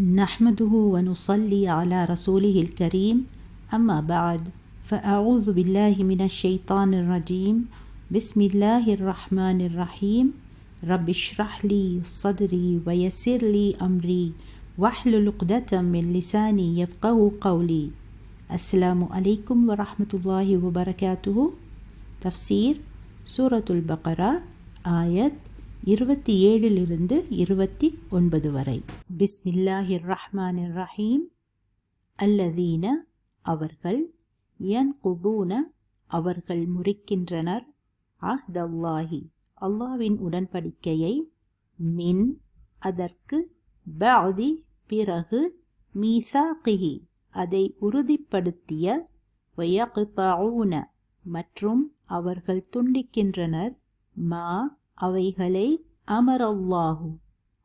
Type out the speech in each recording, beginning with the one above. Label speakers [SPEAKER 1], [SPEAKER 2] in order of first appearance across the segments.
[SPEAKER 1] نحمده ونصلي على رسوله الكريم أما بعد فأعوذ بالله من الشيطان الرجيم. بسم الله الرحمن الرحيم. رب اشرح لي صدري ويسر لي أمري واحلل عقدة من لساني يفقه قولي. السلام عليكم ورحمة الله وبركاته. تفسير سورة البقرة آية இருபத்தி ஏழிலிருந்து இருபத்தி ஒன்பது வரை. பிஸ்மில்லாஹிர் ரஹ்மானிர் ரஹீம் அல்லதீன அவர்கள் என் குதூன அவர்கள் முறிக்கின்றனர். அஹ்தல்லாஹி அல்லாவின் உடன்படிக்கையை மின் அதற்கு பாதி பிறகு மீசாகிஹி அதை உறுதிப்படுத்திய வயக்தஊன மற்றும் அவர்கள் துண்டிக்கின்றனர். மா அவைகளை அமரல்லாஹு.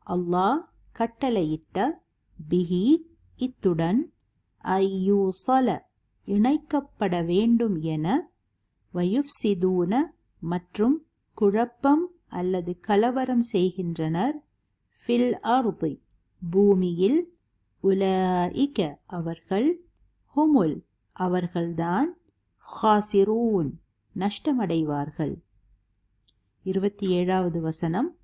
[SPEAKER 1] அல்லாஹ் கட்டளையிட்ட பிஹி இத்துடன் ஐயூசல இணைக்கப்பட வேண்டும் என வயுஃப்சிதூன மற்றும் குழப்பம் அல்லது கலவரம் செய்கின்றனர். ஃபில் அர்தி பூமியில் உலாயிக்க அவர்கள் ஹுமுல் அவர்கள்தான் ஹாசிரூன் நஷ்டமடைவார்கள். இருபத்தி ஏழாவது வசனம்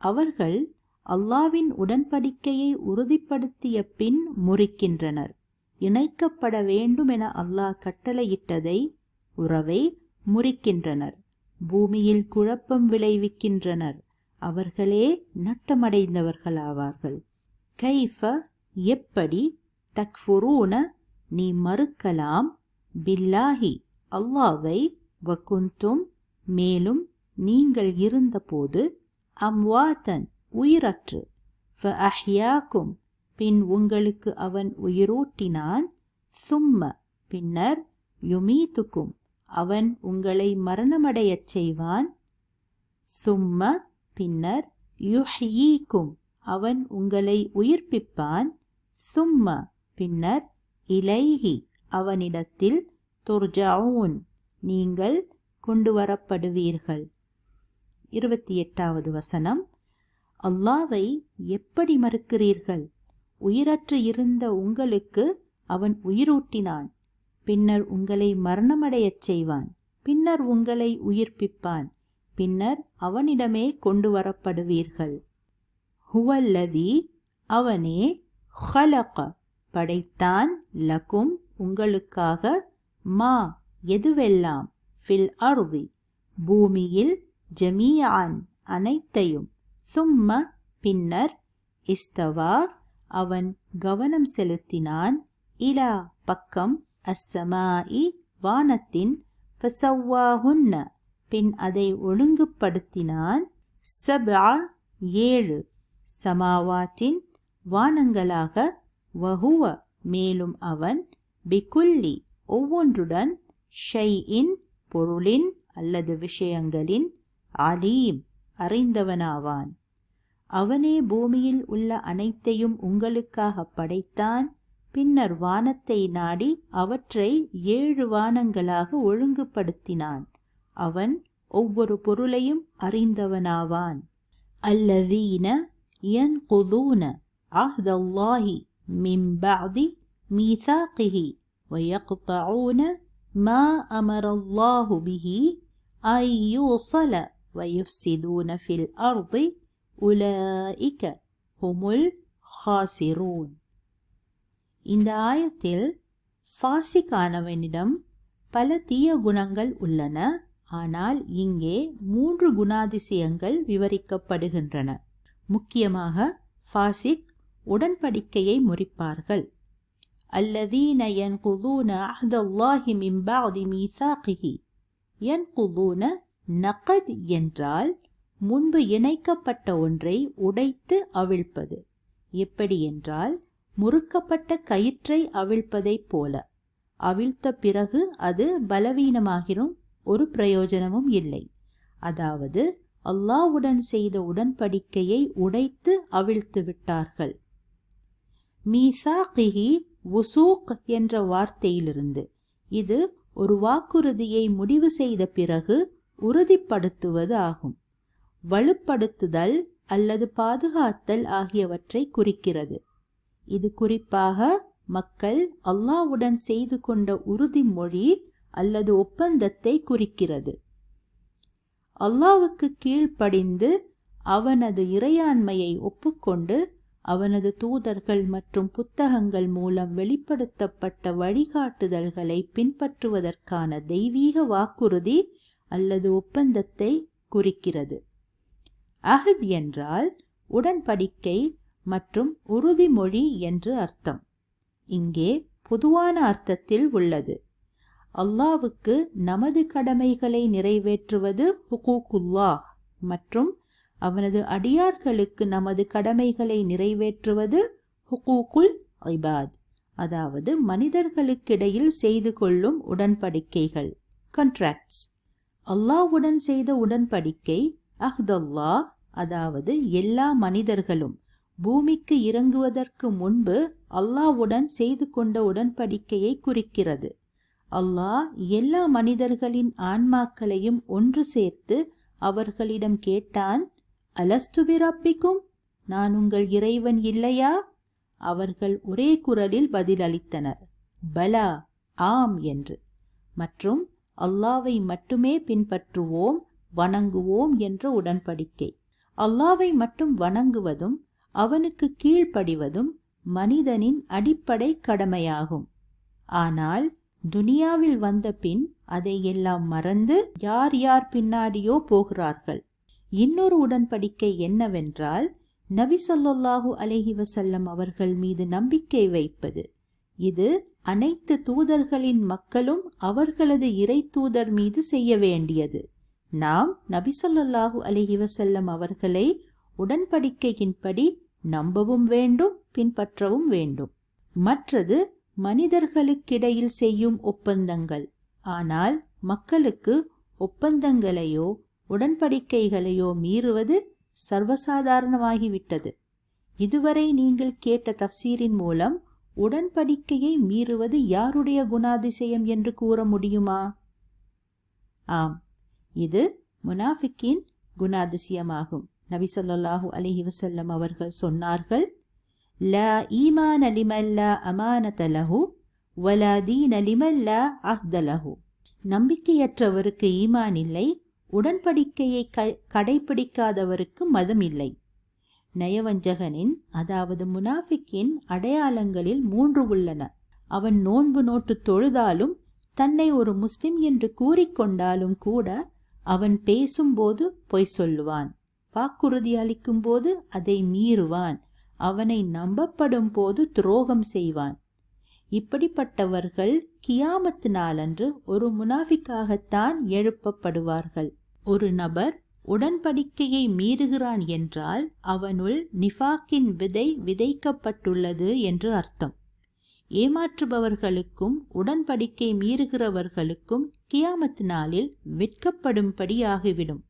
[SPEAKER 1] அவர்கள் அல்லாவின் உடன்படிக்கையை உறுதிப்படுத்திய பின் முறிக்கின்றனர். இணைக்கப்பட வேண்டும் என அல்லாஹ் கட்டளையிட்டதை உறவை முறிக்கின்றனர். பூமியில் குழப்பம் விளைவிக்கின்றனர். அவர்களே நட்டமடைந்தவர்களாவார்கள். கைஃப எப்படி தக்ஃபுரூன நீ மறுக்கலாம் பில்லாஹி அல்லாவை வக்குந்தும் மேலும் நீங்கள் இருந்தபோது அம்வாதன் உயிரற்று. அஹ்யாக்கும் பின் உங்களுக்கு அவன் உயிரூட்டினான். சும்ம பின்னர் யுமீத்துக்கும் அவன் உங்களை மரணமடையச் செய்வான். சும்ம பின்னர் யுஹ்யீக்கும் அவன் உங்களை உயிர்ப்பிப்பான். சும்ம பின்னர் இலைஹி அவனிடத்தில் துர்ஜாவுன் நீங்கள் கொண்டு வரப்படுவீர்கள் இருபத்தி எட்டாவது வசனம். அல்லாவை எப்படி மறுக்கிறீர்கள்? உயிரற்று இருந்த உங்களுக்கு அவன் உயிரூட்டினான். பின்னர் உங்களை மரணமடையச் செய்வான். பின்னர் உங்களை உயிர்ப்பிப்பான். பின்னர் அவனிடமே கொண்டு வரப்படுவீர்கள். ஹுவல்லதி அவனே ஹலக. படைத்தான் லகும் உங்களுக்காக மா எதுவெல்லாம்? ஃபில் அருதி. பூமியில் ஜமீயான் அனைத்தையும். சும்ம பின்னர் இஸ்தவா அவன் கவனம் செலுத்தினான். இலா பக்கம் அஸ்ஸமாஇ வானத்தின் ஃபசவ்வாஹுன்ன பின் அதை ஒழுங்குபடுத்தினான். சபா ஏழு. சமாவாத்தின் வானங்களாக வஹுவ. மேலும் அவன் பிகுல்லி ஒவ்வொன்றுடன் ஷை இன் பொருளின் அல்லது விஷயங்களின் அலீம் அறிந்தவனாவான் அவனே பூமியில் உள்ள அனைத்தையும் உங்களுக்காக படைத்தான் பின்னர் வானத்தை நாடி அவற்றை ஏழு வானங்களாக ஒழுங்குபடுத்தினான் அவன் ஒவ்வொரு பொருளையும் அறிந்தவனாவான் அல்லதீன ينقضون عهد الله من بعد ميثاقه ويقطعون ما أمر الله به أن يوصل ويفسدون في الأرض أولئك هم الخاسرون இந்த ஆயத்தில் ஃபாசிக்கானவனிடம் பல தீய குணங்கள் உள்ளன ஆனால் இங்கே மூன்று குணாதிசயங்கள் விவரிக்கப்படுகின்றன முக்கியமாக ஃபாசிக் உடன்படிக்கையை முறிப்பார்கள் அல்லதீன ينقضون عهد الله من بعد ميثاقه ينقضون நகத் என்றால் முன்பு இணைக்கப்பட்ட ஒன்றை உடைத்து அவிழ்ப்பது. எப்படி என்றால் முறுக்கப்பட்ட கயிற்றை அவிழ்ப்பதைப் போல. அவிழ்த்த பிறகு அது பலவீனமாகிரும் ஒரு பிரயோஜனமும் இல்லை. அதாவது அல்லாவுடன் செய்த உடன்படிக்கையை உடைத்து அவிழ்த்து விட்டார்கள். மீசாகிஹி உசூக் என்ற வார்த்தையிலிருந்து இது ஒரு வாக்குறுதியை முடிவு செய்த பிறகு உறுதிப்படுத்துவது ஆகும் வலுப்படுத்துதல் அல்லது பாதுகாத்தல் ஆகியவற்றை குறிக்கிறது. இது குறிப்பாக மக்கள் அல்லாஹ்வுடன் செய்து கொண்ட உறுதிமொழி அல்லது ஒப்பந்தத்தை குறிக்கிறது. அல்லாவுக்கு கீழ்ப்படிந்து அவனது இறையாண்மையை ஒப்புக்கொண்டு அவனது தூதர்கள் மற்றும் புத்தகங்கள் மூலம் வெளிப்படுத்தப்பட்ட வழிகாட்டுதல்களை பின்பற்றுவதற்கான தெய்வீக வாக்குறுதி அல்லது ஒப்பந்தத்தை குறிக்கிறது. அஹத் என்றால் உடன்படிக்கை மற்றும் உறுதிமொழி என்று அர்த்தம். இங்கே பொதுவான அர்த்தத்தில் உள்ளது. அல்லாவுக்கு நமது கடமைகளை நிறைவேற்றுவது ஹுகூக்குல்லா மற்றும் அவனது அடியார்களுக்கு நமது கடமைகளை நிறைவேற்றுவது ஹுகூக்குல் ஐபாத் அதாவது மனிதர்களுக்கிடையில் செய்து கொள்ளும் உடன்படிக்கைகள் கண்ட்ராக்ட்ஸ் அல்லாஹ்வுடன் செய்த உடன்படிக்கை அஹ்தல்லா அதாவது எல்லா மனிதர்களும். பூமிக்கு இறங்குவதற்கு முன்பு அல்லாஹ்வுடன் செய்து கொண்ட உடன்படிக்கையை குறிக்கிறது. அல்லாஹ் எல்லா மனிதர்களின் ஆன்மாக்களையும் ஒன்று சேர்த்து அவர்களிடம் கேட்டான் அலஸ்துபி ரப்பிக்கும்? நான் உங்கள் இறைவன் இல்லையா? அவர்கள் ஒரே குரலில் பதிலளித்தனர் பலா ஆம் என்று. மற்றும் அல்லாவை மட்டுமே பின்பற்றுவோம் வணங்குவோம் என்ற உடன்படிக்கை. அல்லாவை மட்டும் வணங்குவதும் அவனுக்கு கீழ்ப்படிவதும் மனிதனின் அடிப்படை கடமையாகும். ஆனால் துனியாவில் வந்த பின் அதையெல்லாம் மறந்து யார் யார் பின்னாடியோ போகிறார்கள். இன்னொரு உடன்படிக்கை என்னவென்றால் நபி சொல்லாஹு அலஹி வசல்லம் அவர்கள் மீது நம்பிக்கை வைப்பது. இது அனைத்து தூதர்களின் மக்களும் அவர்களது இறை தூதர் மீது செய்ய வேண்டியது. நாம் நபிசல்லாஹு அலஹி வசல்லம் அவர்களை உடன்படிக்கையின்படி நம்பவும் வேண்டும் பின்பற்றவும் வேண்டும். மற்றது மனிதர்களுக்கிடையில் செய்யும் ஒப்பந்தங்கள். ஆனால் மக்களுக்கு ஒப்பந்தங்களையோ உடன்படிக்கைகளையோ மீறுவது சர்வசாதாரணமாகிவிட்டது. இதுவரை நீங்கள் கேட்ட தப்சீரின் மூலம் உடன்படிக்கையை மீறுவது யாருடைய குணாதிசயம் என்று கூற முடியுமா? ஆம் இது முனாஃபிக்கின் குணாதிசயமாகும். நபி சொல்லாஹு அலஹி வசல்லம் அவர்கள் சொன்னார்கள் ல ஈமான் அலிமல்ல அமானதலஹு வலாதீன் அலிமல்ல அஹ்தலஹு நம்பிக்கையற்றவருக்கு ஈமான் இல்லை உடன்படிக்கையை கடைபிடிக்காதவருக்கு மதம் இல்லை. நயவஞ்சகனின் அதாவது முனாஃபிக்கின் அடையாளங்களில் மூன்று உள்ளன. அவன் நோன்பு நோட்டு தொழுதாலும் தன்னை ஒரு முஸ்லிம் என்று கூறிக்கொண்டாலும் கூட அவன் பேசும்போது பொய் சொல்லுவான். வாக்குறுதி அளிக்கும் போது அதை மீறுவான். அவனை நம்பப்படும் போது துரோகம் செய்வான். இப்படிப்பட்டவர்கள் கியாமத்து நாளன்று ஒரு முனாஃபிக்காகத்தான் எழுப்பப்படுவார்கள். ஒரு நபர் உடன்படிக்கையை மீறுகிறான் என்றால் அவனுள் நிஃபாக்கின் விதை விதைக்கப்பட்டுள்ளது என்று அர்த்தம். ஏமாற்றுபவர்களுக்கும் உடன்படிக்கை மீறுகிறவர்களுக்கும் கியாமத் நாளில் விற்கப்படும்படி ஆகிவிடும்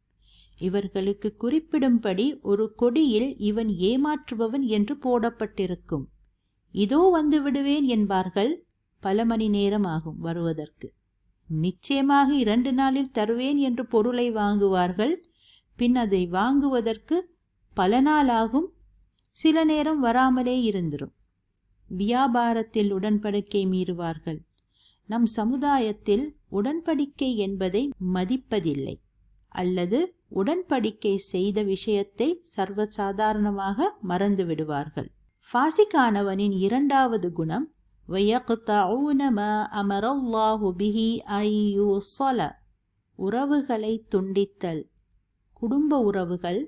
[SPEAKER 1] இவர்களுக்கு குறிப்பிடும்படி ஒரு கொடியில் இவன் ஏமாற்றுபவன் என்று போடப்பட்டிருக்கும். இதோ வந்து விடுவேன் என்பார்கள். பல மணி நேரம் ஆகும் வருவதற்கு. நிச்சயமாக இரண்டு நாளில் தருவேன் என்று பொருளை வாங்குவார்கள். பின் அதை வாங்குவதற்கு பல நாளாகும் சில நேரம் வராமலே இருந்திரும். வியாபாரத்தில் உடன்படிக்கை மீறுவார்கள். நம் சமுதாயத்தில் உடன்படிக்கை என்பதை மதிப்பதில்லை. அல்லது உடன்படிக்கை செய்த விஷயத்தை சர்வசாதாரணமாக மறந்து விடுவார்கள். ஃபாசிக்கானவனின் இரண்டாவது குணம் உறவுகளை துண்டித்தல். குடும்ப உறவுகள்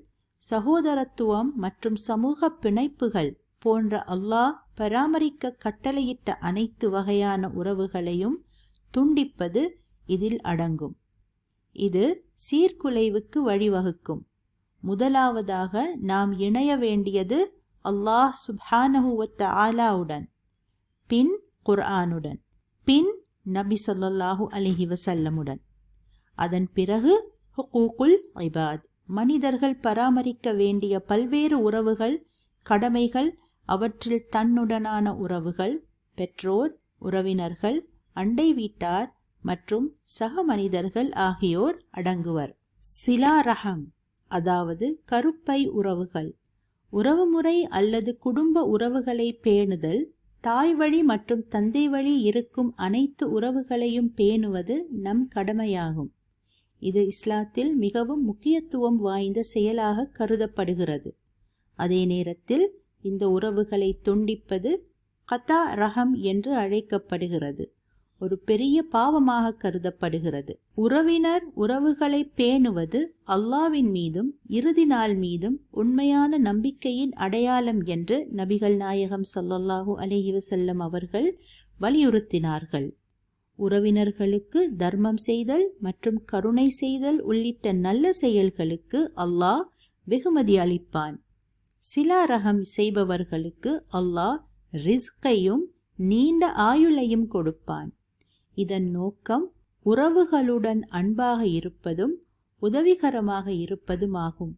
[SPEAKER 1] சகோதரத்துவம் மற்றும் சமூக பிணைப்புகள் போன்ற அல்லாஹ் பராமரிக்க கட்டளையிட்ட அனைத்து வகையான உறவுகளையும் துண்டிப்பது இதில் அடங்கும். இது சீர்குலைவுக்கு வழிவகுக்கும். முதலாவதாக நாம் இணைய வேண்டியது அல்லாஹ் சுப்ஹானஹுவத்த ஆலாவுடன் பின் குர்ஆனுடன் பின் நபி சொல்லாஹு அலிஹி வசல்லமுடன் அதன் பிறகு ஹுகூகுல் ஐபாத் மனிதர்கள் பராமரிக்க வேண்டிய பல்வேறு உறவுகள் கடமைகள் அவற்றில் தன்னுடனான உறவுகள் பெற்றோர் உறவினர்கள் அண்டை வீட்டார் மற்றும் சக மனிதர்கள் ஆகியோர் அடங்குவர். சிலா ரஹம் அதாவது கருப்பை உறவுகள். உறவுமுறை அல்லது குடும்ப உறவுகளை பேணுதல் தாய் வழி மற்றும் தந்தை வழி இருக்கும் அனைத்து உறவுகளையும் பேணுவது நம் கடமையாகும். இது இஸ்லாத்தில் மிகவும் முக்கியத்துவம் வாய்ந்த செயலாக கருதப்படுகிறது. அதே நேரத்தில் இந்த உறவுகளை துண்டிப்பது கதா ரகம் என்று அழைக்கப்படுகிறது. ஒரு பெரிய பாவமாக கருதப்படுகிறது. உறவினர் உறவுகளை பேணுவது அல்லாவின் மீதும் இறுதி நாள் மீதும் உண்மையான நம்பிக்கையின் அடையாளம் என்று நபிகள் நாயகம் சொல்லல்லாஹூ அலஹி வசல்லம் அவர்கள் வலியுறுத்தினார்கள். உறவினர்களுக்கு தர்மம் செய்தல் மற்றும் கருணை செய்தல் உள்ளிட்ட நல்ல செயல்களுக்கு அல்லாஹ் வெகுமதி அளிப்பான். சிலாரகம் செய்பவர்களுக்கு அல்லாஹ் ரிஸ்கையும் நீண்ட ஆயுளையும் கொடுப்பான். இதன் நோக்கம் உறவுகளுடன் அன்பாக இருப்பதும் உதவிகரமாக இருப்பதுமாகும்.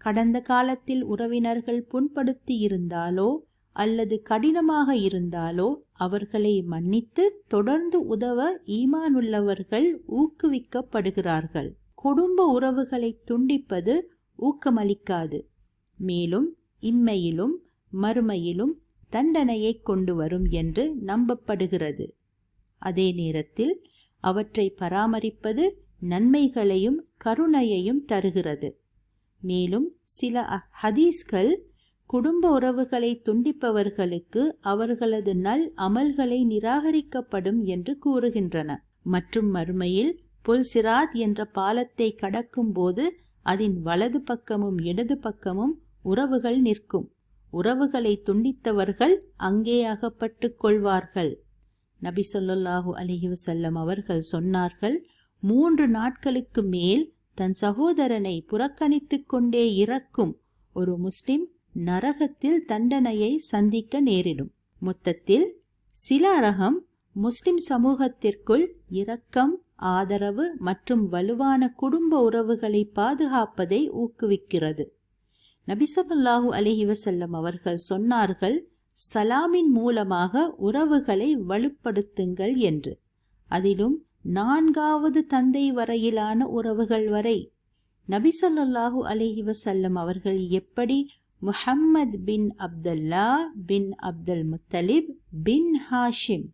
[SPEAKER 1] கடந்த காலத்தில் உறவினர்கள் புண்படுத்தி இருந்தாலோ அல்லது கடினமாக இருந்தாலோ அவர்களை மன்னித்து தொடர்ந்து உதவ ஈமானுள்ளவர்கள் ஊக்குவிக்கப்படுகிறார்கள். குடும்ப உறவுகளை துண்டிப்பது ஊக்கமளிக்காது. மேலும் இம்மையிலும் மறுமையிலும் தண்டனையை கொண்டு வரும் என்று நம்பப்படுகிறது. அதே நேரத்தில் அவற்றை பராமரிப்பது நன்மைகளையும் கருணையையும் தருகிறது. மேலும் சில ஹதீஸ்கள் குடும்ப உறவுகளை துண்டிப்பவர்களுக்கு அவர்களது நல் அமல்களை நிராகரிக்கப்படும் என்று கூறுகின்றன. மற்றும் மறுமையில் புல்சிராத் என்ற பாலத்தை கடக்கும் போது அதன் வலது பக்கமும் இடது பக்கமும் உறவுகள் நிற்கும். உறவுகளை துண்டித்தவர்கள் அங்கே அகப்பட்டு கொள்வார்கள் நபி சொல்லாஹு அலஹி வசல்லம் அவர்கள் சொன்னார்கள் மூன்று நாட்களுக்கு மேல் தன் சகோதரனை புறக்கணித்து கொண்டே இறக்கும் ஒரு முஸ்லிம் நரகத்தில் தண்டனையை சந்திக்க நேரிடும். மொத்தத்தில் சில அரகம் முஸ்லிம் சமூகத்திற்குள் இரக்கம் ஆதரவு மற்றும் வலுவான குடும்ப உறவுகளை பாதுகாப்பதை ஊக்குவிக்கிறது. நபிசல்லாஹூ அலஹி வசல்லம் அவர்கள் சொன்னார்கள் சலாமின் மூலமாக உறவுகளை வலுப்படுத்துங்கள் என்று. அதிலும் நான்காவது தந்தை வரையிலான உறவுகள் வரை. நபிசல்லாஹு அலஹி வசல்லம் அவர்கள் எப்படி முஹம்மத் பின் அப்துல்லா பின் Abdul Muttalib bin Hashim.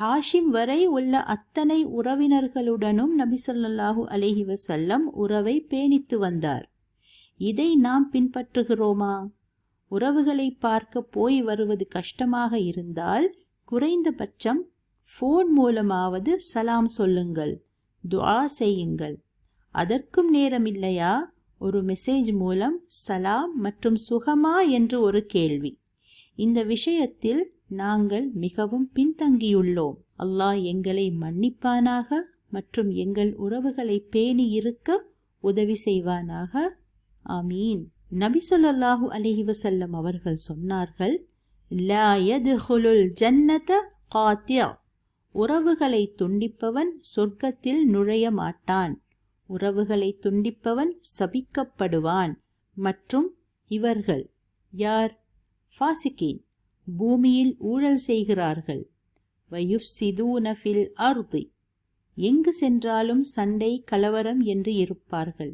[SPEAKER 1] Hashim வரை உள்ள அத்தனை உறவினர்களுடனும் நபிசல்லாஹு அலஹி வசல்லம் உறவை பேணித்து வந்தார். இதை நாம் பின்பற்றுகிறோமா? உறவுகளை பார்க்க போய் வருவது கஷ்டமாக இருந்தால் குறைந்தபட்சம் ஃபோன் மூலமாவது சலாம் சொல்லுங்கள் துஆ செய்யுங்கள். அதற்கும் நேரம் இல்லையா ஒரு மெசேஜ் மூலம் சலாம் மற்றும் சுகமா என்று ஒரு கேள்வி. இந்த விஷயத்தில் நாங்கள் மிகவும் பின்தங்கியுள்ளோம். அல்லாஹ் எங்களை மன்னிப்பானாக மற்றும் எங்கள் உறவுகளை பேணி இருக்க உதவி செய்வானாக. ஆமீன். நபி சொல்லாஹு அலஹி வசல்லம் அவர்கள் சொன்னார்கள் உறவுகளை துண்டிப்பவன் சொர்க்கத்தில் நுழைய மாட்டான். உறவுகளை துண்டிப்பவன் சபிக்கப்படுவான். மற்றும் இவர்கள் யார்? ஃபாசிகீன். பூமியில் ஊழல் செய்கிறார்கள். வயுஃப் சிதூனஃபில் அர்தி. எங்கு சென்றாலும் சண்டை கலவரம் என்று இருப்பார்கள்.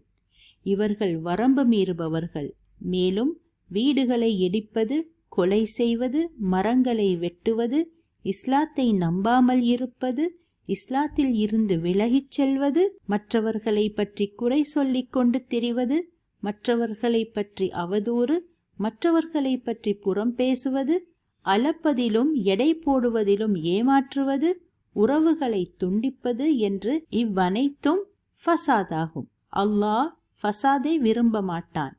[SPEAKER 1] இவர்கள் வரம்பு மீறுபவர்கள். மேலும் வீடுகளை இடிப்பது கொலை செய்வது மரங்களை வெட்டுவது இஸ்லாத்தை நம்பாமல் இருப்பது இஸ்லாத்தில் இருந்து விலகிச் செல்வது மற்றவர்களை பற்றி குறை சொல்லிக் கொண்டு தெரிவது மற்றவர்களை பற்றி அவதூறு மற்றவர்களை பற்றி புறம் பேசுவது அளப்பதிலும் எடை போடுவதிலும் ஏமாற்றுவது உறவுகளை துண்டிப்பது என்று இவ்வனைத்தும் ஃபசாதாகும். அல்லாஹ் ஃபசாதை விரும்ப மாட்டான்.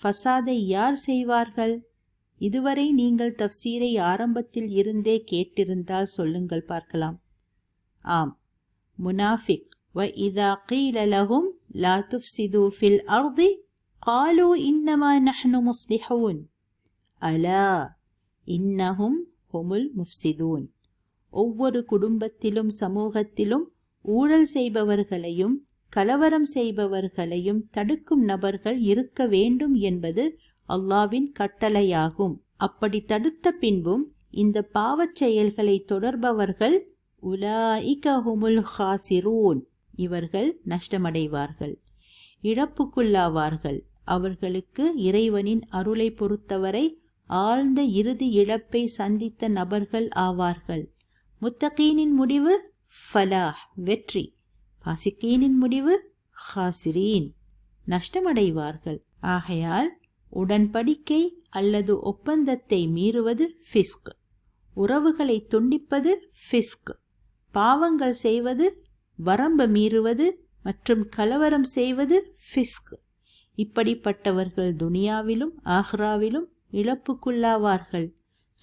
[SPEAKER 1] ஃபசாதை யார் செய்வார்கள்? இதுவரை நீங்கள் தப்சீரை ஆரம்பத்தில் இருந்தே கேட்டிருந்தால் சொல்லுங்கள் பார்க்கலாம். ஆம். முனாஃபிக். வ இதா கீல லஹும் லா துஃப்சிது ஃபில் அர்தி காலு இன்னமா நஹ்னு முஸ்லிஹூன். அலா இன்னஹும் ஹுமுல் முஃப்சிதூன். ஒவ்வொரு குடும்பத்திலும் சமூகத்திலும் ஊழல் செய்பவர்களையும் கலவரம் செய்பவர்களையும் தடுக்கும் நபர்கள் இருக்க வேண்டும் என்பது அல்லாவின் கட்டளையாகும். அப்படி தடுத்த பின்பும் இந்த பாவச் செயல்களை தொடர்பவர்கள் உலாஇகஹுமுல் ஹாசிரூன். இவர்கள் நஷ்டமடைவார்கள். இழப்புக்குள்ளாவார்கள். அவர்களுக்கு இறைவனின் அருளை பொறுத்தவரை ஆழ்ந்த இறுதி இழப்பை சந்தித்த நபர்கள் ஆவார்கள். முத்தகீனின் முடிவு ஃபலாஹ் வெற்றி. பாசிக்கீனின் முடிவு ஹாசிரீன். நஷ்டமடைவார்கள். ஆகையால் உடன்படிக்கை அல்லது ஒப்பந்தத்தை மீறுவது ஃபிஸ்க். உறவுகளை துண்டிப்பது ஃபிஸ்க். பாவங்கள் செய்வது வரம்பு மீறுவது மற்றும் கலவரம் செய்வது ஃபிஸ்க். இப்படிப்பட்டவர்கள் துனியாவிலும் ஆஹ்ராவிலும் இழப்புக்குள்ளாவார்கள்.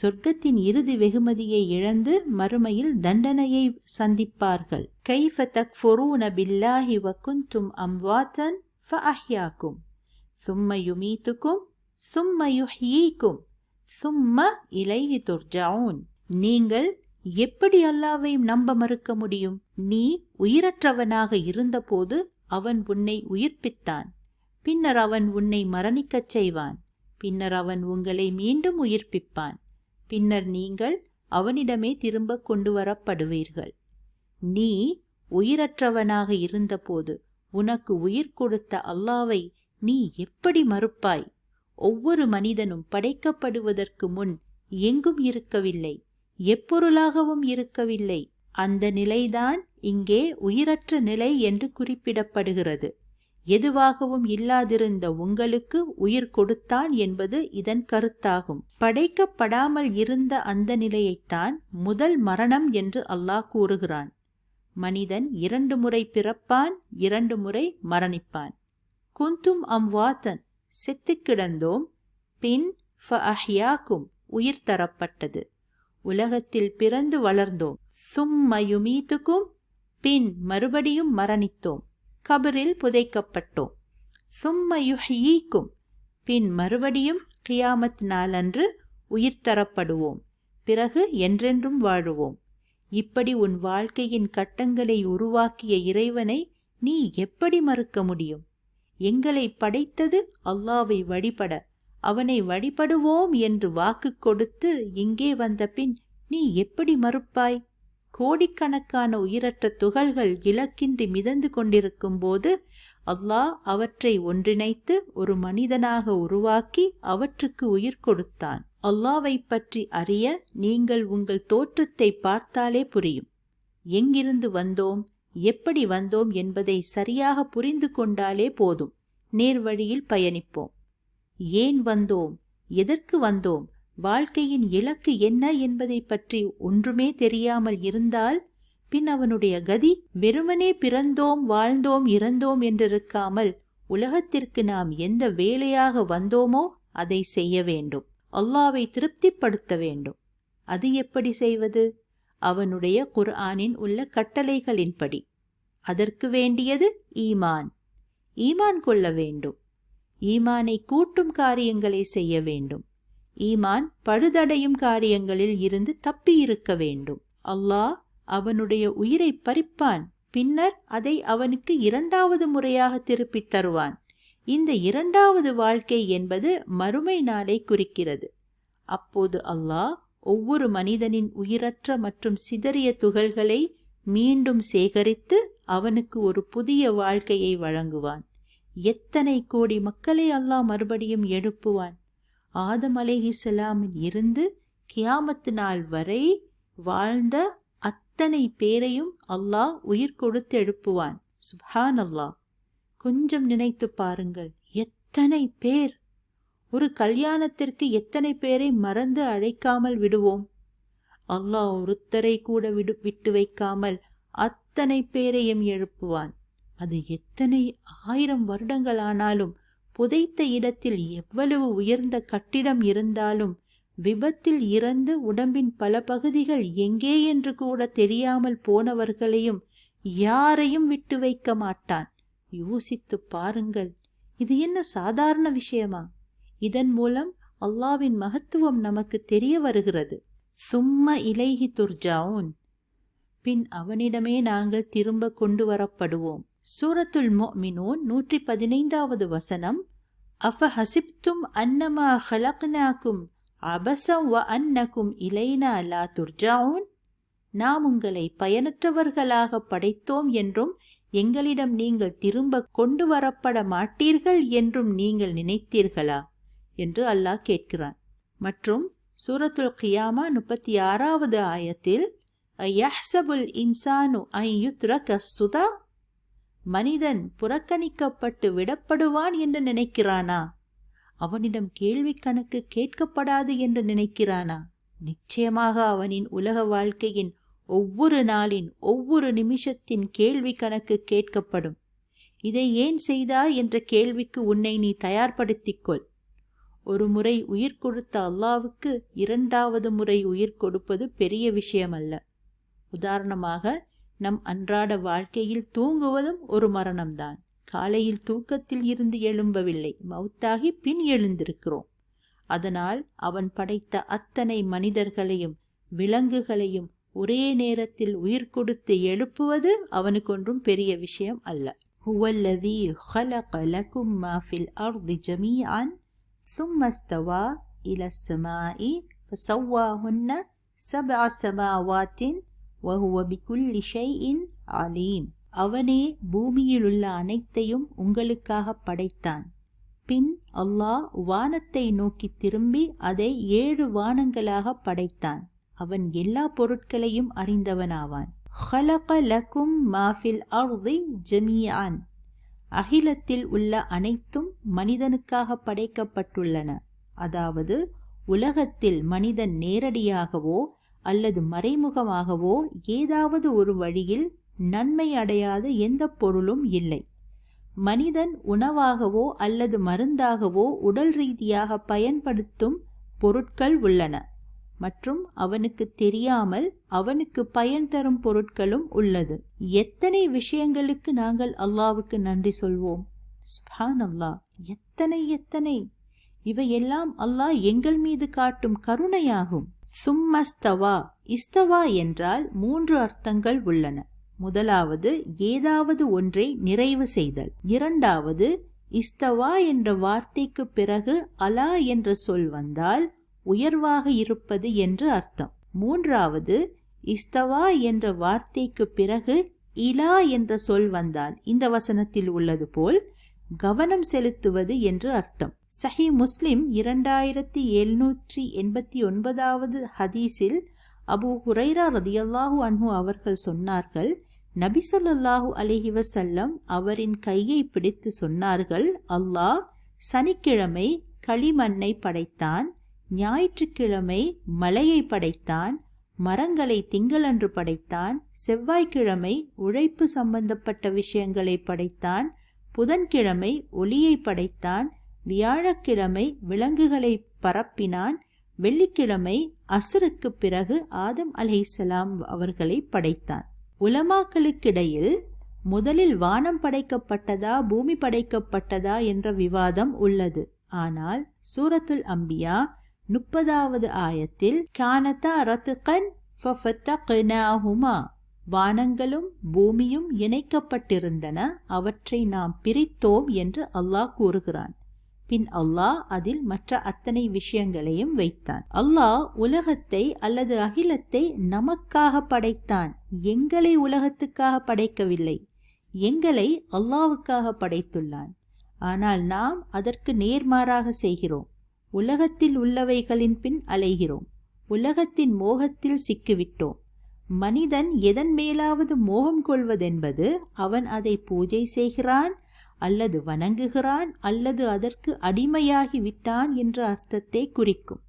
[SPEAKER 1] சொர்க்கத்தின் இறுதி வெகுமதியை இழந்து மறுமையில் தண்டனையை சந்திப்பார்கள். கைஃப தக்ஃபுரூன பில்லாஹி வகுந்தும் அம்வாத்தன் ஃபஅஹ்யாக்கும். சும்ம யுமீத்துக்கும் சும்ம யுஹ்யீக்கும். சும்ம இலைஹி துர்ஜாவுன் நீங்கள் எப்படி அல்லாவை நம்ப மறுக்க முடியும்? நீ உயிரற்றவனாக இருந்தபோது அவன் உன்னை உயிர்ப்பித்தான். பின்னர் அவன் உன்னை மரணிக்கச் செய்வான். பின்னர் அவன் உங்களை மீண்டும் உயிர்ப்பிப்பான். பின்னர் நீங்கள் அவனிடமே திரும்ப கொண்டு வரப்படுவீர்கள். நீ உயிரற்றவனாக இருந்தபோது உனக்கு உயிர் கொடுத்த அல்லாவை நீ எப்படி மறுப்பாய்? ஒவ்வொரு மனிதனும் படைக்கப்படுவதற்கு முன் எங்கும் இருக்கவில்லை. எப்பொருளாகவும் இருக்கவில்லை. அந்த நிலைதான் இங்கே உயிரற்ற நிலை என்று குறிப்பிடப்படுகிறது. எதுவாகவும் இல்லாதிருந்த உங்களுக்கு உயிர் கொடுத்தான் என்பது இதன் கருத்தாகும். படைக்கப்படாமல் இருந்த அந்த நிலையைத்தான் முதல் மரணம் என்று அல்லாஹ் கூறுகிறான். மனிதன் இரண்டு முறை பிறப்பான் இரண்டு முறை மரணிப்பான். குந்தும் அம்வாத்தன் செத்து கிடந்தோம். பின் ஃப அஹ்யாக்கும் உயிர் தரப்பட்டது. உலகத்தில் பிறந்து வளர்ந்தோம். சும்மயுமீத்துக்கும் பின் மறுபடியும் மரணித்தோம். கபரில் புதைக்கப்பட்டோம். சும்மயுஹீக்கும் பின் மறுபடியும் கியாமத் நாளன்று உயிர் தரப்படுவோம். பிறகு என்றென்றும் வாழுவோம். இப்படி உன் வாழ்க்கையின் கட்டங்களை உருவாக்கிய இறைவனை நீ எப்படி மறுக்க முடியும்? எங்களை படைத்தது அல்லாவை வழிபட அவனை வழிபடுவோம் என்று வாக்கு கொடுத்து இங்கே வந்த பின் நீ எப்படி மறுப்பாய்? கோடிக்கணக்கான உயிரற்ற துகள்கள் இலக்கின்றி மிதந்து கொண்டிருக்கும் போது அல்லாஹ் அவற்றை ஒன்றிணைத்து ஒரு மனிதனாக உருவாக்கி அவற்றுக்கு உயிர் கொடுத்தான். அல்லாவை பற்றி அறிய நீங்கள் உங்கள் தோற்றத்தை பார்த்தாலே புரியும். எங்கிருந்து வந்தோம்? எப்படி வந்தோம்? என்பதை சரியாக புரிந்து கொண்டாலே போதும். நேர்வழியில் பயணிப்போம். ஏன் வந்தோம்? எதற்கு வந்தோம்? வாழ்க்கையின் இலக்கு என்ன என்பதை பற்றி ஒன்றுமே தெரியாமல் இருந்தால் பின் அவனுடைய கதி வெறுமனே பிறந்தோம் வாழ்ந்தோம் இறந்தோம் என்றிருக்காமல் உலகத்திற்கு நாம் எந்த வேலையாக வந்தோமோ அதை செய்ய வேண்டும். அல்லாவை திருப்திப்படுத்த வேண்டும். அது எப்படி செய்வது? அவனுடைய குர்ஆனின் உள்ள கட்டளைகளின்படி. அதற்கு வேண்டியது ஈமான். ஈமான் கொள்ள வேண்டும். ஈமானை கூட்டும் காரியங்களை செய்ய வேண்டும். ஈமான் பழுதடையும் காரியங்களில் இருந்து தப்பி இருக்க வேண்டும். அல்லாஹ் அவனுடைய உயிரை பறிப்பான் பின்னர் அதை அவனுக்கு இரண்டாவது முறையாக திருப்பித் தருவான். இந்த இரண்டாவது வாழ்க்கை என்பது மறுமை நாளை குறிக்கிறது. அப்போது அல்லாஹ் ஒவ்வொரு மனிதனின் உயிரற்ற மற்றும் சிதறிய துகள்களை மீண்டும் சேகரித்து அவனுக்கு ஒரு புதிய வாழ்க்கையை வழங்குவான். எத்தனை கோடி மக்களை அல்லாஹ் மறுபடியும் எழுப்புவான்? ஆதம் அலேஹிசலாமில் இருந்து கியாமத்து நாள் வரை வாழ்ந்த அத்தனை பேரையும் அல்லாஹ் உயிர் கொடுத்து எழுப்புவான். சுப்ஹான் அல்லாஹ் கொஞ்சம் நினைத்து பாருங்கள் எத்தனை பேர்? ஒரு கல்யாணத்திற்கு எத்தனை பேரை மறந்து அழைக்காமல் விடுவோம்? அல்லாஹ் ஒருத்தரை கூட விடு விட்டு வைக்காமல் அத்தனை பேரையும் எழுப்புவான். அது எத்தனை ஆயிரம் வருடங்கள் ஆனாலும் புதைத்த இடத்தில் எவ்வளவு உயர்ந்த கட்டிடம் இருந்தாலும் விபத்தில் இறந்து உடம்பின் பல பகுதிகள் எங்கே என்று கூட தெரியாமல் போனவர்களையும் யாரையும் விட்டு வைக்க மாட்டான். யோசித்து பாருங்கள். இது என்ன சாதாரண விஷயமா? இதன் மூலம் அல்லாவின் மகத்துவம் நமக்கு தெரிய வருகிறது. சும்மா இலைஹி துர்ஜாவுன் பின் அவனிடமே நாங்கள் திரும்ப கொண்டு வரப்படுவோம். சூரத்துல் மொமினோன் நூற்றி பதினைந்தாவது வசனம் அஃப ஹசிப்தும் அன்னமா ஹலக்னாக்கும் அபசம் வ அன்னக்கும் இலைனா லா துர்ஜாவுன் நாம் உங்களை பயனற்றவர்களாக படைத்தோம் என்றும் எங்களிடம் நீங்கள் திரும்ப கொண்டு வரப்பட மாட்டீர்கள் என்றும் நீங்கள் நினைத்தீர்களா? என்று அல்லாஹ் கேட்கிறான். மற்றும் சூரத்துல் கியாமா முப்பத்தி ஆறாவது ஆயத்தில் யஹ்சபுல் இன்சானு ஐயுத்ரக சுதா மனிதன் புறக்கணிக்கப்பட்டு விடப்படுவான் என்று நினைக்கிறானா? அவனிடம் கேள்வி கணக்கு கேட்கப்படாது என்று நினைக்கிறானா? நிச்சயமாக அவனின் உலக வாழ்க்கையின் ஒவ்வொரு நாளின் ஒவ்வொரு நிமிஷத்தின் கேள்வி கணக்கு கேட்கப்படும். இதை ஏன் செய்தாய் என்ற கேள்விக்கு உன்னை நீ தயார்படுத்திக் கொள் ஒரு முறை உயிர் கொடுத்த அல்லாவுக்கு இரண்டாவது முறை உயிர் கொடுப்பது பெரிய விஷயம் அல்ல உதாரணமாக நம் அன்றாட வாழ்க்கையில் தூங்குவதும் ஒரு மரணம்தான் காலையில் தூக்கத்தில் இருந்து எழும்பவில்லை மௌத்தாகி பின் எழுந்திருக்கிறோம் அதனால் அவன் படைத்த அத்தனை மனிதர்களையும் விலங்குகளையும் ஒரே நேரத்தில் உயிர் கொடுத்து எழுப்புவது அவனுக்கொன்றும் பெரிய விஷயம் அல்ல هو الذي خلق لكم ما في الأرض جميعا ثم استوى إلى السماء فسواهن سبع سماوات வஹுவ பிகுல்லி ஷைஇன் அலீம் அவனே பூமியிலுள்ள அனைத்தையும் உங்களுக்காக படைத்தான். பின் அல்லாஹ் வானத்தை நோக்கி திரும்பி அதை ஏழு வானங்களாக படைத்தான். அவன் எல்லா பொருட்களையும் அறிந்தவனாவான். ஹலக லக்கும் மாஃபில் அர்தி ஜமியான் அகிலத்தில் உள்ள அனைத்தும் மனிதனுக்காக படைக்கப்பட்டுள்ளன. அதாவது உலகத்தில் மனிதன் நேரடியாகவோ அல்லது மறைமுகமாகவோ ஏதாவது ஒரு வழியில் நன்மை அடையாத எந்த பொருளும் இல்லை. மனிதன் உணவாகவோ அல்லது மருந்தாகவோ உடல் ரீதியாக பயன்படுத்தும் பொருட்கள் உள்ளன மற்றும் அவனுக்கு தெரியாமல் அவனுக்கு பயன் தரும் பொருட்களும் உள்ளது. எத்தனை விஷயங்களுக்கு நாங்கள் அல்லாவுக்கு நன்றி சொல்வோம்? ஸ்பான் அல்லாஹ் எத்தனை எத்தனை? இவையெல்லாம் அல்லாஹ் எங்கள் மீது காட்டும் கருணையாகும். சும்மஸ்தவா இஸ்தவா என்றால் மூன்று அர்த்தங்கள் உள்ளன. முதலாவது ஏதாவது ஒன்றை நிறைவு செய்தல். இரண்டாவது இஸ்தவா என்ற வார்த்தைக்கு பிறகு அலா என்ற சொல் வந்தால் உயர்வாக இருப்பது என்று அர்த்தம். மூன்றாவது இஸ்தவா என்ற வார்த்தைக்கு பிறகு இலா என்ற சொல் வந்தால் இந்த வசனத்தில் உள்ளது போல் கவனம் செலுத்துவது என்று அர்த்தம். சஹி முஸ்லிம் இரண்டாயிரத்தி எழுநூற்றி எண்பத்தி ஒன்பதாவது ஹதீஸில் அபு ஹுரைரா ரதியல்லாஹு அன்ஹு அவர்கள் சொன்னார்கள் நபி சொல்லாஹு அலஹி வசல்லம் அவரின் கையை பிடித்து சொன்னார்கள் அல்லாஹ் சனிக்கிழமை களிமண்ணை படைத்தான் ஞாயிற்றுக்கிழமை மலையை படைத்தான் மரங்களை திங்களன்று படைத்தான் செவ்வாய்க்கிழமை உழைப்பு சம்பந்தப்பட்ட விஷயங்களை படைத்தான் புதன்கிழமை ஒளியை படைத்தான் வியாழக்கிழமை விலங்குகளை பரப்பினான் வெள்ளிக்கிழமை அசுருக்கு பிறகு ஆதம் அலைசலாம் அவர்களை படைத்தான். உலமாக்களுக்கிடையில் முதலில் வானம் படைக்கப்பட்டதா பூமி படைக்கப்பட்டதா என்ற விவாதம் உள்ளது. ஆனால் சூரத்துல் அம்பியா முப்பதாவது ஆயத்தில் கானதா ரத்துகன் வானங்களும் பூமியும் இணைக்கப்பட்டிருந்தன அவற்றை நாம் பிரித்தோம் என்று அல்லாஹ் கூறுகிறான். பின் அல்லாஹ் அதில் மற்ற அத்தனை விஷயங்களையும் வைத்தான். அல்லாஹ் உலகத்தை அல்லது அகிலத்தை நமக்காக படைத்தான். எங்களை உலகத்துக்காக படைக்கவில்லை. எங்களை அல்லாவுக்காக படைத்துள்ளான். ஆனால் நாம் அதற்கு நேர்மாறாக செய்கிறோம். உலகத்தில் உள்ளவைகளின் பின் அலைகிறோம். உலகத்தின் மோகத்தில் சிக்கிவிட்டோம். மனிதன் எதன் மேலாவது மோகம் கொள்வதென்பது அவன் அதை பூஜை செய்கிறான் அல்லது வணங்குகிறான் அல்லது அதற்கு அடிமையாகி விட்டான் என்ற அர்த்தத்தை குறிக்கும்.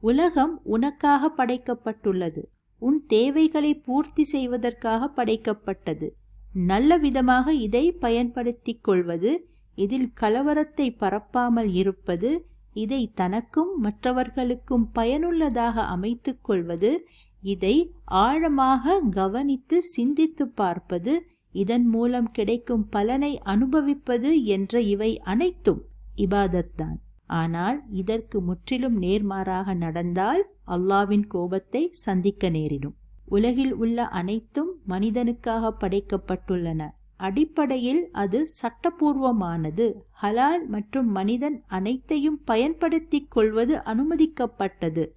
[SPEAKER 1] உலகம் உனக்காக படைக்கப்பட்டுள்ளது. உன் தேவைகளை பூர்த்தி செய்வதற்காக படைக்கப்பட்டது. நல்ல விதமாக இதை பயன்படுத்திக் கொள்வது இதில் கலவரத்தை பரப்பாமல் இருப்பது இதை தனக்கும் மற்றவர்களுக்கும் பயனுள்ளதாக அமைத்து கொள்வது இதை ஆழமாக கவனித்து சிந்தித்து பார்ப்பது இதன் மூலம் கிடைக்கும் பலனை அனுபவிப்பது என்ற இவை அனைத்தும் இபாதத்தான். ஆனால் இதற்கு முற்றிலும் நேர்மாறாக நடந்தால் அல்லாவின் கோபத்தை சந்திக்க நேரிடும். உலகில் உள்ள அனைத்தும் மனிதனுக்காக படைக்கப்பட்டுள்ளன. அடிப்படையில் அது சட்டபூர்வமானது. ஹலால் மற்றும் மனிதன் அனைத்தையும் பயன்படுத்திக் கொள்வது அனுமதிக்கப்பட்டது.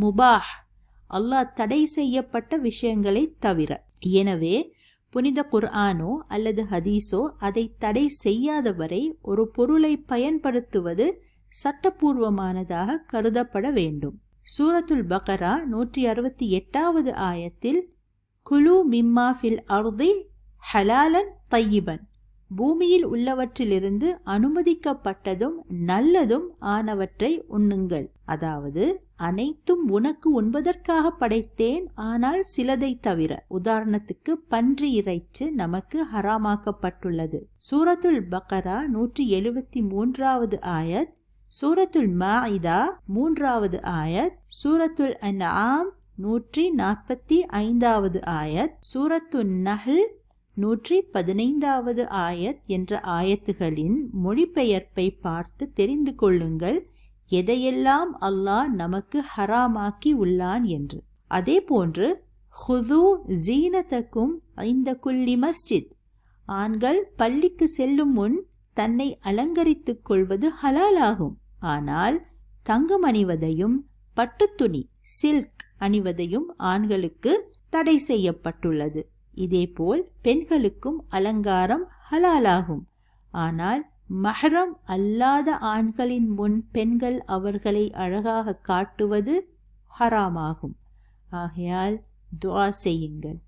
[SPEAKER 1] முபாஹ். அல்லாஹ் தடை செய்யப்பட்ட விஷயங்களை தவிர. எனவே புனித குர்ஆனோ அல்லது ஹதீஸோ அதை தடை செய்யாதவரை ஒரு பொருளை பயன்படுத்துவது சட்டபூர்வமானதாக கருதப்பட வேண்டும். சூரத்துல் பகரா நூற்றி அறுபத்தி எட்டாவது ஆயத்தில் குலு மிம்மா ஃபில் அர்தி ஹலாலன் தையிபன் பூமியில் உள்ளவற்றிலிருந்து அனுமதிக்கப்பட்டதும் நல்லதும் ஆனவற்றை உண்ணுங்கள். அதாவது அனைத்தும் உனக்கு உண்பதற்காக படைத்தேன் ஆனால் சிலதை தவிர. உதாரணத்துக்கு பன்றி இறைச்சி நமக்கு ஹராமாக்கப்பட்டுள்ளது. சூரத்துல் பக்கரா நூற்றி எழுபத்தி மூன்றாவது ஆயத் சூரத்துல் மாயிதா மூன்றாவது ஆயத் சூரத்துல் அன்ஆம் நூற்றி நாற்பத்தி ஐந்தாவது ஆயத் சூரத்துல் நஹல் நூற்றி பதினைந்தாவது ஆயத் என்ற ஆயத்துகளின் மொழிபெயர்ப்பை பார்த்து தெரிந்து கொள்ளுங்கள். எதையெல்லாம் அல்லாஹ் நமக்கு ஹராமாக்கி உள்ளான் என்று. அதே போன்று ஹுது ஜீனத்தக்கும் ஐந்த குல்லி மஸ்ஜித். ஆண்கள் பள்ளிக்கு செல்லும் முன் தன்னை அலங்கரித்துக் கொள்வது ஹலாலாகும். ஆனால் தங்கம் அணிவதையும் பட்டுத்துணி சில்க் அணிவதையும் ஆண்களுக்கு தடை செய்யப்பட்டுள்ளது. இதேபோல் பெண்களுக்கும் அலங்காரம் ஹலாலாகும். ஆனால் மஹரம் அல்லாத ஆண்களின் முன் பெண்கள் அவர்களை அழகாக காட்டுவது ஹராமாகும். ஆகையால் துவா செய்யுங்கள்.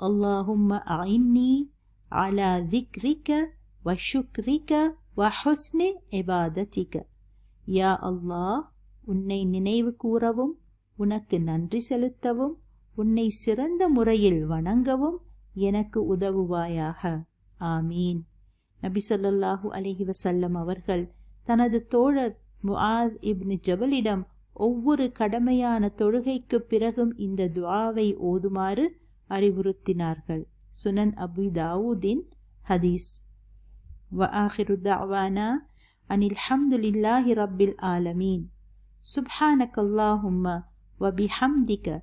[SPEAKER 1] அல்லாஹும் ஐன்னி அலா திக்ரிக்க வஷுக்ரிக்க வஹுஸ்னி எபாதத்திக்க யா அல்லாஹ் உன்னை நினைவு கூறவும் உனக்கு நன்றி செலுத்தவும் உன்னை சிறந்த முறையில் வணங்கவும் எனக்கு உதவுவாயாக. ஆமீன். நபி சொல்லாஹு அலஹி வசல்லம் அவர்கள் தனது தோழர் முஆத் இப்னு ஜபலிடம் ஒவ்வொரு கடமையான தொழுகைக்கு பிறகும் இந்த துவாவை ஓதுமாறு அறிவுறுத்தினார்கள். சுனன் அபு தாவூதின் ஹதீஸ். வ ஆஹிரு தாவானா அனில் ஹம்துலில்லாஹி ரப்பில் ஆலமீன். வபி வபிஹம்திக